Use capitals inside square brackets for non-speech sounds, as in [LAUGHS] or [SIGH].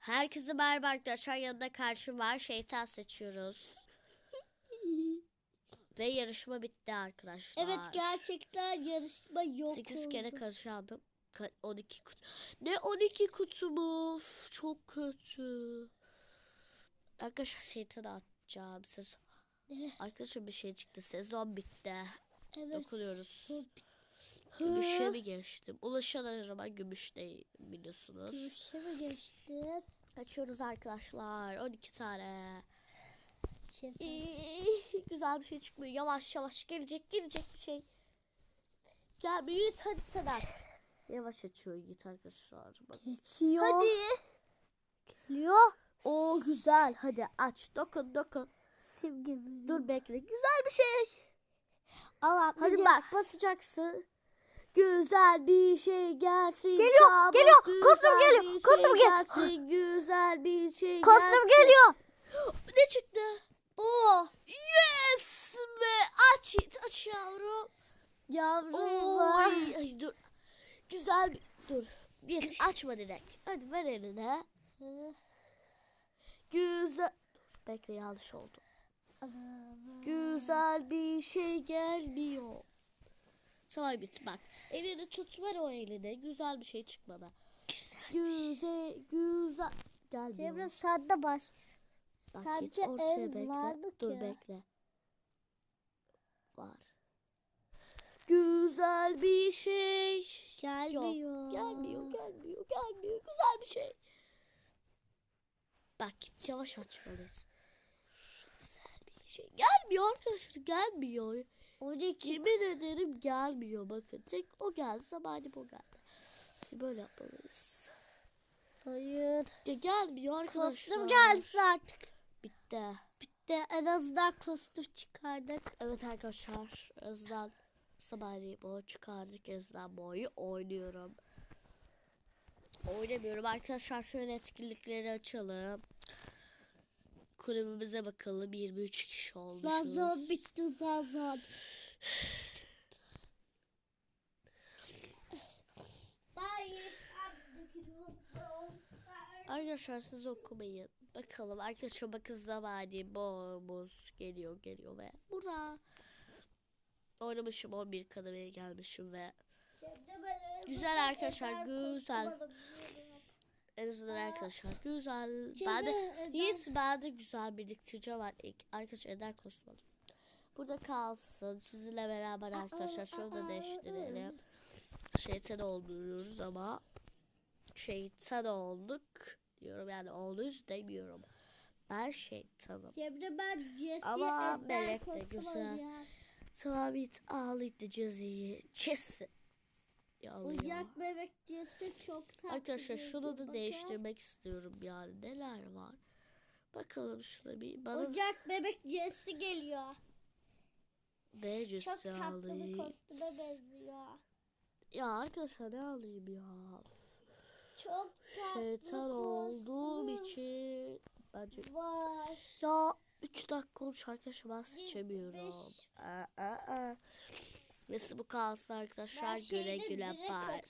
Herkese merhaba arkadaşlar. Yanında karşı var. Şeytan seçiyoruz. Ve yarışma bitti arkadaşlar. Evet gerçekten yarışma yok 8 kere karışandım. Ka- 12 kutu. Ne 12 kutu mu? Çok kötü. Arkadaşlar şeytanı atacağım. Sezon. Arkadaşlar bir şey çıktı. Sezon bitti. Evet. Dokunuyoruz. Hı. Gümüşe mi geçtim? Ulaşan her zaman gümüş değil biliyorsunuz. Gümüşe mi geçtin? Açıyoruz arkadaşlar. 12 tane. Şey, [LAUGHS] güzel bir şey çıkmıyor. Yavaş yavaş gelecek gelecek bir şey. Gel Yiğit hadi sen aç. Yavaş açıyor Yiğit arkadaşlar. Bak. Geçiyor. Hadi. Geliyor. Oo güzel. Hadi aç. Dokun dokun. Simge? Dur bekle. Güzel bir şey. Allah Hadi bak basacaksın. Güzel bir şey gelsin. Geliyor, çabuk, geliyor. Kostüm geliyor, bir kostüm şey gel- gelsin. Güzel bir şey [GASPS] Kostüm gelsin. geliyor. [GASPS] Ne çıktı? Bu. Yes be. Aç aç yavrum. Yavrum. Oy, ay dur. Güzel bir... Dur. Yiğit açma direkt. Hadi ver eline. Güzel... Dur bekle yanlış oldu. Güzel bir şey gelmiyor. Tamam bit bak. Elini tut ver o elini. Güzel bir şey çıkmadı. Güzel, güzel. Gelmiyor. Çevre sende baş. Bak Sence git ortaya ev bekle. Dur ki? bekle. Var. Güzel bir şey. Gelmiyor. Gelmiyor, gelmiyor, gelmiyor. Güzel bir şey. Bak git yavaş açmalısın. Güzel şey. Gelmiyor arkadaşlar, gelmiyor. 12. Yemin ederim gelmiyor bakın. Tek o gelse bari bu geldi. Böyle yapmalıyız. Hayır. Ya gelmiyor arkadaşlar. Kostüm gelsin artık. Bitti. Bitti. En azından kostüm çıkardık. Evet arkadaşlar. Özden sabahleyin boyu çıkardık. Özden boyu oynuyorum. Oynamıyorum. Arkadaşlar şöyle etkinlikleri açalım. Kulübümüze bakalım. 23 kişi olmuşuz. Zazon bitti Zazon. Arkadaşlar siz okumayın. Bakalım arkadaşlar bakın zamanı boğumuz geliyor geliyor ve bura. Oynamışım 11 kademeye gelmişim ve Güzel arkadaşlar, güzel. En azından arkadaşlar güzel. Ben de Eder. Yiğit ben de güzel biriktireceğim var. İlk Arkadaşlar Eder kostüm alayım. Burada kalsın. Sizinle beraber arkadaşlar şunu da değiştirelim. Şeytan olmuyoruz ama şeytan olduk diyorum yani olduyuz demiyorum. Ben şeytanım. Cemre ben Jesse'ye Ama melek de güzel. Tamam Yiğit ağlaydı cezayı. Kesin. Yalıyor. Ocak bebek Jesse çok tatlı. Arkadaşlar bir şunu da değiştirmek istiyorum yani neler var. Bakalım şuna bir bana Ocak bebek Jesse geliyor. ne Çok tatlı bir alayım. kostüme benziyor. Ya arkadaşlar ne alayım ya. Çok tatlı Şeytan olduğum için bence var. ya 3 dakika olmuş arkadaşlar ben seçemiyorum. Aa, aa, aa. Neyse bu kalsın arkadaşlar güle güle bye.